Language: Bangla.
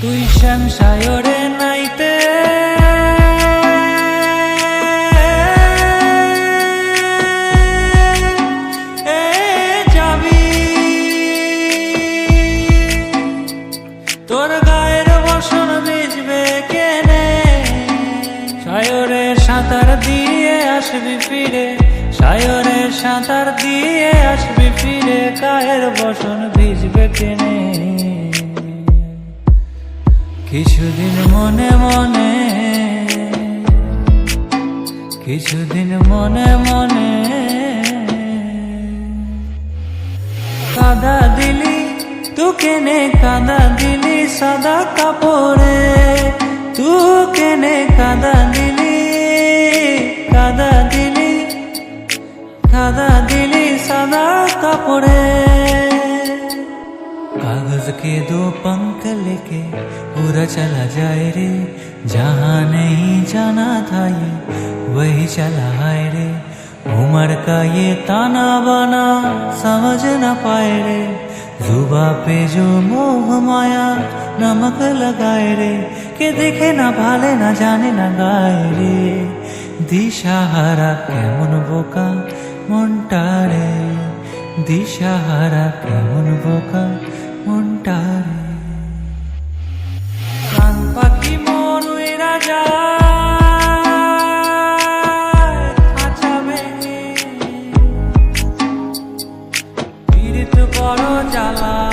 তুই শ্যাম সায়রে নাইতে তোর গায়ের বসন ভিজবে কেনে। সায়রে সাঁতার দিয়ে আসবি ফিরে। সায়রে সাঁতার দিয়ে আসবি কিছুদিন মনে মনে, কিছুদিন মনে মনে, কাদা দিলি তু কেনে কাদা দিলি, সাদা কাপড়ে। তু কেনে কাদা দিলি কাদা দিলি কাদা দিলি, সাদা কাপড়ে। कागज के दो पंख लेके पूरा चला जाए रे जहाँ नहीं जाना था ये वही चला है रे उम्र का ये ताना बाना समझ न पाए रे जुबा पे जो मोह माया नमक लगाए रे के देखे ना भाले ना जाने ना गाए रे দিশাহারা কেমন বোকা মনটা রে দিশাহারা কেমন জ্বালা